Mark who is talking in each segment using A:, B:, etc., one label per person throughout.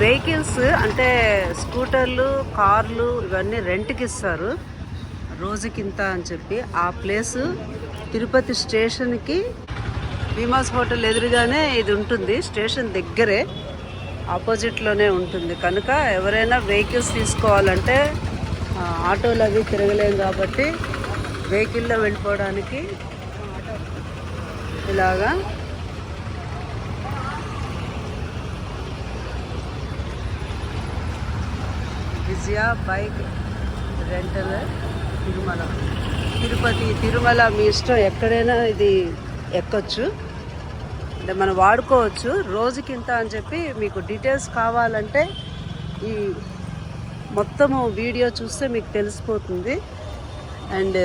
A: Vehicles అంటే స్కూటర్లు కార్లు ఇవన్నీ రెంట్కి ఇస్తారు. రోజుకింత అని చెప్పి ఆ ప్లేస్ తిరుపతి స్టేషన్కి భీమాస్ హోటల్ ఎదురుగానే ఇది ఉంటుంది. స్టేషన్ దగ్గరే ఆపోజిట్లోనే ఉంటుంది. కనుక ఎవరైనా వెహికల్స్ తీసుకోవాలంటే ఆటోలు అవి తిరగలేం కాబట్టి వెహికల్లో వెళ్ళిపోవడానికి ఇలాగా విజయ బైక్ రెంటల్? తిరుమల. తిరుపతి తిరుమల మీ ఇష్టం ఎక్కడైనా ఇది ఎక్కొచ్చు. అంటే మనం వాడుకోవచ్చు. రోజుకింత అని చెప్పి మీకు డీటెయిల్స్ కావాలంటే ఈ మొత్తము వీడియో చూస్తే మీకు తెలిసిపోతుంది. అండ్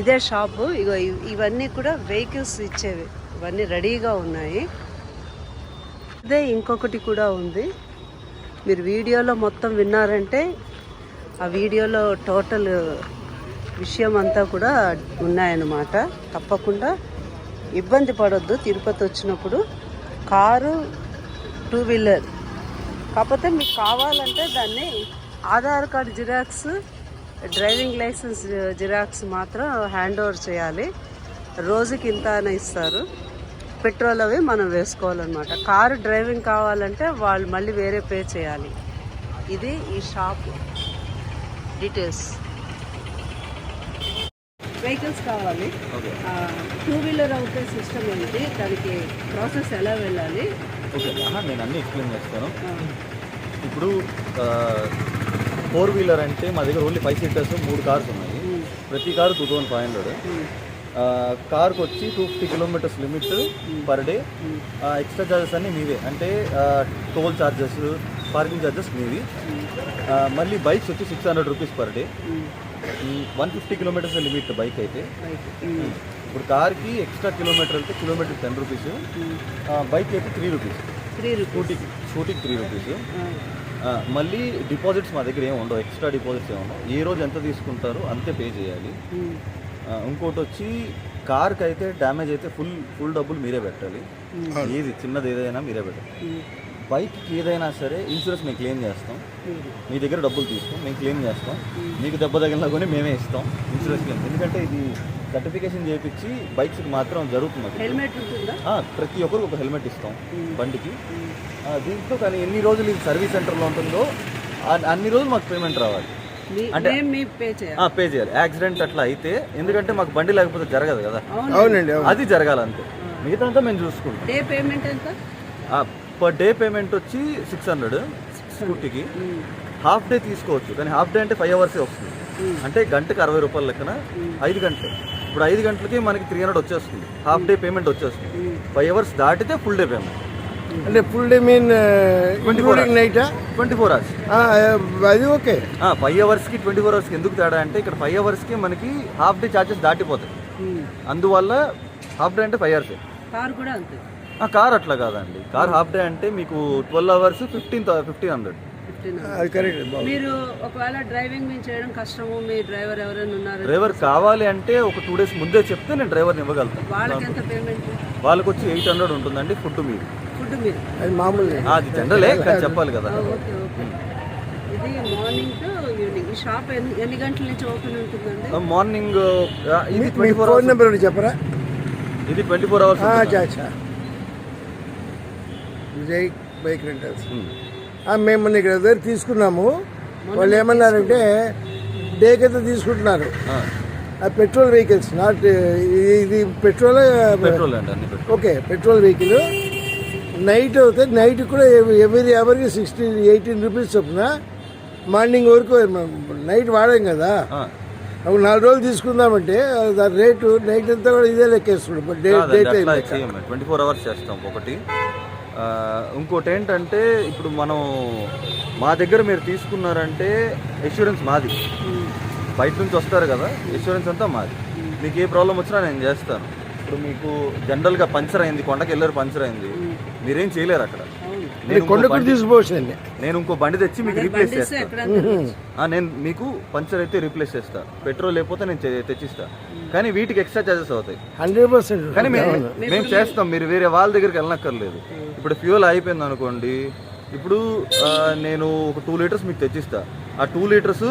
A: ఇదే షాపు. ఇగో ఇవన్నీ కూడా వెహికల్స్ ఇచ్చేవి. ఇవన్నీ రెడీగా ఉన్నాయి. ఇదే ఇంకొకటి కూడా ఉంది. మీరు వీడియోలో మొత్తం విన్నారంటే ఆ వీడియోలో టోటల్ విషయం అంతా కూడా ఉన్నాయన్నమాట. తప్పకుండా ఇబ్బంది పడొద్దు. తిరుపతి వచ్చినప్పుడు కారు టూ వీలర్. కాకపోతే మీకు కావాలంటే దాన్ని Aadhaar card Xerox driving licence Xerox మాత్రం హ్యాండ్ ఓవర్ చేయాలి. రోజుకి ఇంత అని ఇస్తారు. పెట్రోల్ అవి మనం వేసుకోవాలన్నమాట. కారు డ్రైవింగ్ కావాలంటే వాళ్ళు మళ్ళీ వేరే పే చేయాలి. ఇది ఈ షాప్ డీటెయిల్స్. వెహికల్స్ కావాలి. టూ వీలర్ అవుతే సిస్టమ్ ఏంటి దానికి ప్రాసెస్ ఎలా వెళ్ళాలి?
B: ఓకే. నేను అన్నీ ఎక్స్ప్లెయిన్ చేస్తాను. ఇప్పుడు ఫోర్ వీలర్ అంటే మా దగ్గర ఓన్లీ ఫైవ్ సీటర్స్ మూడు కార్స్ ఉన్నాయి. ప్రతి car two thousand five hundred. కార్కి వచ్చి two fifty kilometres limit per day. Extra charges అన్నీ మీవే. అంటే టోల్ చార్జెస్ పార్కింగ్ చార్జెస్ మీవి. మళ్ళీ బైక్స్ వచ్చి six hundred rupees per day. One fifty kilometres limit bike అయితే. ఇప్పుడు కార్కి ఎక్స్ట్రా కిలోమీటర్ అయితే కిలోమీటర్ టెన్ రూపీస్ బైక్ అయితే త్రీ రూపీస్
A: త్రీ
B: స్కూటీకి స్కూటీకి త్రీ రూపీస్ మళ్ళీ డిపాజిట్స్ మా దగ్గర ఏమి ఉండవు. ఎక్స్ట్రా డిపాజిట్స్ ఏమి ఉండవు. ఏ రోజు ఎంత తీసుకుంటారో అంతే పే చేయాలి. ఆ, ఇంకోటి వచ్చి కార్కి అయితే డ్యామేజ్ అయితే ఫుల్ ఫుల్ డబ్బులు మీరే పెట్టాలి. ఏది చిన్నది ఏదైనా మీరే పెట్టాలి. బైక్కి ఏదైనా సరే ఇన్సూరెన్స్ మేము క్లెయిమ్ చేస్తాం. మీ దగ్గర డబ్బులు తీస్తాం మేము క్లెయిమ్ చేస్తాం. మీకు దెబ్బ తగిలినా కొని మేమే ఇస్తాం ఇన్సూరెన్స్ క్లెయిమ్. ఎందుకంటే ఇది సర్టిఫికేషన్ చేయించి బైక్స్కి మాత్రం జరుగుతుంది ప్రతి ఒక్కరికి ఒక హెల్మెట్ ఇస్తాం బండికి. దీంట్లో కానీ ఎన్ని రోజులు ఇది సర్వీస్ సెంటర్లో ఉంటుందో అన్ని రోజులు మాకు పేమెంట్ రావాలి. అంటే-
A: పే చేయాలి.
B: ఆ, పే చేయాలి. యాక్సిడెంట్ అట్లా అయితే ఎందుకంటే మాకు బండి లేకపోతే జరగదు కదా.
A: అవును.
C: అవునండి అవును.
B: అది జరగాలంతే. మిగతా అంతా మేము చూసుకుంటాం.
A: డే పేమెంట్ ఎంత?
B: పర్ డే పేమెంట్ వచ్చి సిక్స్ హండ్రెడ్ స్కూటీకి. హాఫ్ డే తీసుకోవచ్చు కానీ హాఫ్ డే అంటే ఫైవ్ అవర్సే వస్తుంది.
A: ఉమ్,
B: అంటే గంటకి అరవై రూపాయల లెక్కన ఐదు గంటలు. ఇప్పుడు ఐదు గంటలకి మనకి త్రీ హండ్రెడ్ వచ్చేస్తుంది. హాఫ్ డే పేమెంట్ వచ్చేస్తుంది. ఫైవ్ అవర్స్ దాటితే ఫుల్ డే పేమెంట్
C: అంటే ఫుల్ డే మీన్ ఇంక్లూడింగ్ నైటా
B: ట్వంటీ ఫోర్ అవర్స్
C: అది ఓకే
B: ఫైవ్ అవర్స్కి ట్వంటీ ఫోర్ అవర్స్కి ఎందుకు తేడా అంటే ఇక్కడ ఫైవ్ అవర్స్కి మనకి హాఫ్ డే ఛార్జెస్ దాటిపోతాయి.
A: ఉమ్.
B: అందువల్ల హాఫ్ డే అంటే ఫైవ్ అవర్స్
A: కార్ కూడా అంతే.
B: కార్ అట్లా కాదండి. కార్ హాఫ్ డే అంటే మీకు twelve hours fifteen fifteen hundred
A: మీరు ఒకవేళ డ్రైవింగ్ మేము చేయడం కష్టము మీ డ్రైవర్ ఎవరైనా ఉన్నారు?
B: డ్రైవర్ కావాలి అంటే ఒక టూ డేస్ ముందే చెప్తే నేను డ్రైవర్ని ఇవ్వగలుగుతాను.
A: వాళ్ళకి ఎంత పేమెంట్
B: వాళ్ళకి వచ్చి ఎయిట్ హండ్రెడ్ ఉంటుందండి ఫుడ్ మీరు
C: అది మామూలు
B: ఆ, అది జనరలే చెప్పాలి కదా.
A: ఇది మార్నింగ్ టు ఈవినింగ్ ఈ షాప్ ఎన్ని గంటల నుంచి ఓపెన్ ఉంటుందండి?
B: మార్నింగ్ ఇది
C: మీ
B: ట్వంటీ ఫోర్
C: ఫోన్ నెంబర్ ఒకటి చెప్పరా?
B: ఇది ట్వంటీ ఫోర్ అవర్స్
C: అచ్చా అచ్చా విజయ్ బైక్ రెంటల్స్. మేము మొన్న ఇక్కడ దగ్గర తీసుకున్నాము. వాళ్ళు ఏమన్నారంటే డేకి అయితే తీసుకుంటున్నారు. ఆ. పెట్రోల్ వెహికల్స్ నాట్ ఇది petrol?
B: Petrol.
C: Okay petrol vehicle. Night అవుతే నైట్ కూడా ఎవరి అవర్కి సిక్స్టీన్ ఎయిటీన్ రూపీస్ చొప్పున మార్నింగ్ వరకు నైట్ వాడాం కదా. అప్పుడు నాలుగు రోజులు తీసుకుందామంటే దాని రేటు నైట్ అంతా కూడా ఇదే లెక్కేస్తున్నాడు but day day time
B: twenty four hours చేస్తాం ఒకటి. ఇంకోటి ఏంటంటే ఇప్పుడు మనం మా దగ్గర మీరు తీసుకున్నారంటే ఇన్సూరెన్స్ మాది. బయట నుంచి వస్తారు కదా ఇన్సూరెన్స్ అంతా మాది. మీకు ఏ ప్రాబ్లం వచ్చినా నేను చేస్తాను. ఇప్పుడు మీకు జనరల్గా పంచర్ అయింది కొండకి వెళ్ళారు పంచర్ అయింది. మీరేం చేయలేరు అక్కడ? నేను ఇంకో
C: కొండ కూడా
B: బండి-
C: తీసుకోవచ్చు అండి.
B: నేను ఇంకో బండి తెచ్చి మీకు రీప్లేస్ చేస్తాను నేను మీకు పంచర్ అయితే రీప్లేస్ చేస్తా. పెట్రోల్ లేకపోతే నేను తెచ్చిస్తా. కానీ వీటికి ఎక్స్ట్రా చార్జెస్ అవుతాయి.
C: Hundred percent.
B: కానీ మేము మేము చేస్తాం. మీరు వేరే వాళ్ళ దగ్గరికి వెళ్ళనక్కర్లేదు. ఇప్పుడు ఫ్యూల్ అయిపోయింది అనుకోండి. ఇప్పుడు నేను ఒక టూ లీటర్స్ మీకు తెచ్చిస్తా. ఆ టూ లీటర్స్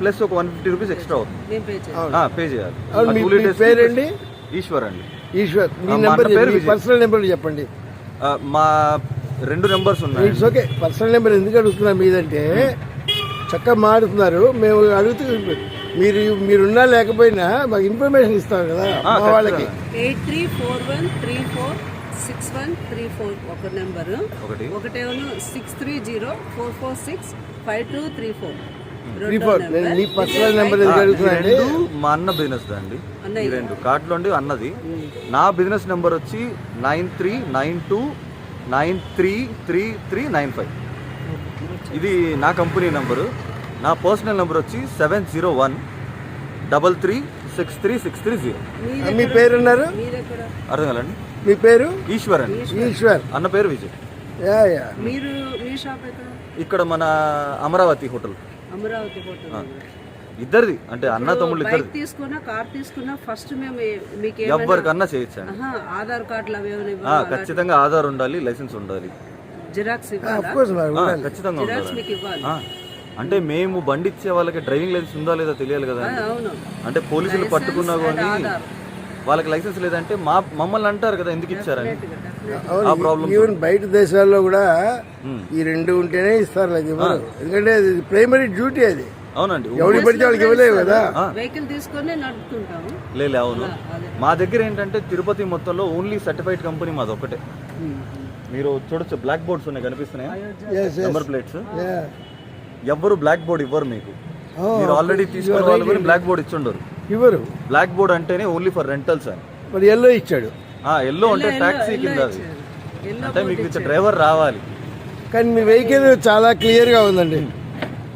B: ప్లస్ ఒక వన్ ఫిఫ్టీ రూపీస్ ఎక్స్ట్రా అవుతుంది.
A: పే చేస్తాను
B: ఆ, పే చేయాలి. Two litres? ఈశ్వర్ అండి
C: ఈశ్వర్ మీ నెంబర్. పర్సనల్ నెంబర్ చెప్పండి.
B: మా రెండు నెంబర్స్ ఉన్నాయి
C: ఇట్స్ ఓకే పర్సనల్ నెంబర్ ఎందుకు అడుగుతున్నాం మీదంటే చక్కగా మారుతున్నారు మేము అడుగుతూ మీరు మీరున్నా లేకపోయినా మాకు ఇన్ఫర్మేషన్ ఇస్తారు కదా మా వాళ్ళకి.
A: Eight three four one three four six one three four ఒక నెంబరు.
B: ఒకటి.
A: ఒకటేమో six three zero four four six five two three four.
C: Personal number
B: రెండు మా అన్న బిజినెస్ అండి. ఈ రెండు. కార్డులో అండి అన్నది నా బిజినెస్ నెంబర్ వచ్చి nine three nine two nine three three three nine five. ఇది నా కంపెనీ నెంబరు నా పర్సనల్ నెంబర్ వచ్చి seven zero one double three six three six three zero.
C: మీ పేరు అన్నారు
B: అర్థం కలండి
C: మీ పేరు?
B: ఈశ్వర్ అండి.
C: ఈశ్వర్.
B: అన్న పేరు విజయ్.
C: Yeah yeah.
A: మీరు మీ షాప్ ఎక్కడ?
B: ఇక్కడ మన అమరావతి హోటల్.
A: అమరావతి
B: ఇద్దరిది అంటే అన్న తమ్ముళ్ళు
A: బైక్
B: ఇద్దరిది.
A: తీసుకున్నా కార్ తీసుకున్నా ఫస్ట్ మేము మీకు
B: ఎవరికన్నా చేయొచ్చండి
A: ఆహా, ఆధార్ కార్డులు అవి?
B: ఖచ్చితంగా ఆధార్ ఉండాలి లైసెన్స్ ఉండాలి.
A: జిరాక్స్
C: ఆఫ్
A: ఇవ్వాలా?
C: కోర్స్ మరి
B: ఆ,
C: ఉండాలి.
B: ఖచ్చితంగా ఉండాలి. అంటే మేము బండి ఇచ్చే వాళ్ళకి డ్రైవింగ్ లైసెన్స్ ఉందా లేదా తెలియాలి కదా అంటే పోలీసులు పట్టుకున్నా కానీ వాళ్ళకి లైసెన్స్ లేదంటే మా మమ్మల్ని అంటారు కదా ఎందుకు ఇచ్చారని. ఆ
C: అవును
B: ప్రాబ్లం
C: ఈవెన్ బయట దేశాల్లో కూడా
B: ఉమ్.
C: ఈ రెండు ఉంటేనే ఇస్తారు లేదు ఇవ్వరు ఎందుకంటే అది ప్రైమరీ డ్యూటీ అది.
B: అవునండి.
C: ఎవరికి పడితే వాళ్ళకి ఇవ్వలేవు కదా.
A: వెహికల్ తీసుకొని నడుపుతుంటాము.
B: లేలే అవును. మా దగ్గర ఏంటంటే తిరుపతి మొత్తంలో ఓన్లీ సర్టిఫైడ్ కంపెనీ మాది ఒకటే మీరు చూడొచ్చు బ్లాక్ బోర్డ్స్ ఉన్నాయి కనిపిస్తున్నాయి? నెంబర్ ప్లేట్స్ ఎవ్వరు బ్లాక్ బోర్డ్ ఇవ్వరు మీకు.
C: Oh,
B: మీరు ఆల్రెడీ తీసుకున్న వాళ్ళు కూడా బ్లాక్ బోర్డ్ ఇచ్చుండరు.
C: ఇవ్వరు.
B: బ్లాక్ బోర్డ్ అంటేనే ఓన్లీ ఫర్ రెంటల్స్ అని.
C: మరి ఎల్లో ఇచ్చాడు.
B: ఎల్లో అంటే టాక్సీ కింద అది. అంటే మీకు ఇచ్చే డ్రైవర్ రావాలి.
C: కానీ మీ వెహికల్ చాలా క్లియర్గా ఉందండి.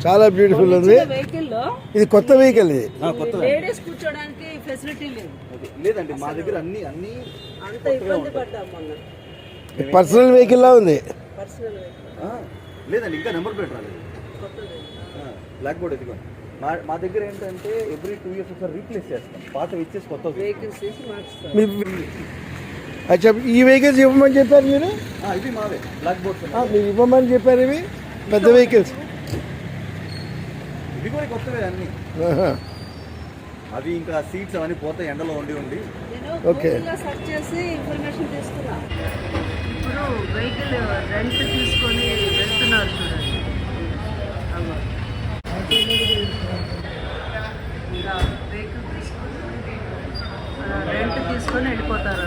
C: చాలా బ్యూటిఫుల్ ఉంది.
A: వెహికల్లో
C: ఇది కొత్త వెహికల్ ఇది.
B: కొత్త
A: లేడీస్ కూర్చోడానికి ఫెసిలిటీ లేదు.
B: లేదండి మా దగ్గర అన్ని అన్ని
A: అంత ఇబ్బంది పడ్డాం మొన్న.
C: పర్సనల్ వెహికల్ లా ఉంది.
A: పర్సనల్ వెహికల్
B: ఆ, లేదండి ఇంకా నెంబర్ ప్లేట్ రాలేదు.
A: కొత్తది.
B: బ్లాక్ బోర్డ్ ఎదుగు మా మా దగ్గర ఏంటంటే ఎవ్రీ టూ ఇయర్స్ ఒకసారి రీప్లేస్ చేస్తాం. పాత ఇచ్చేసి కొత్త
A: మార్చుతారు.
C: మీ అచ్చా ఈ వెహికల్స్ ఇవ్వమని చెప్పారు మీరు?
B: ఇది మావే బ్లాక్ బోర్డ్స్
C: ఆ, మీరు ఇవ్వమని చెప్పారు ఇవి? పెద్ద వెహికల్స్
B: ఇవి కూడా కొత్తవే అన్ని. అవి ఇంకా సీట్స్ అవన్నీ పోతాయి ఎండలో ఉండి ఉండి.
A: గూగుల్లో సెర్చ్ చేసి ఇన్ఫర్మేషన్ తీసుకున్నా ఇప్పుడు వెహికల్ రెంట్ తీసుకొని వెళ్తున్నారు చూడండి. వెహికల్ తీసుకొని రెంట్ తీసుకొని వెళ్ళిపోతారు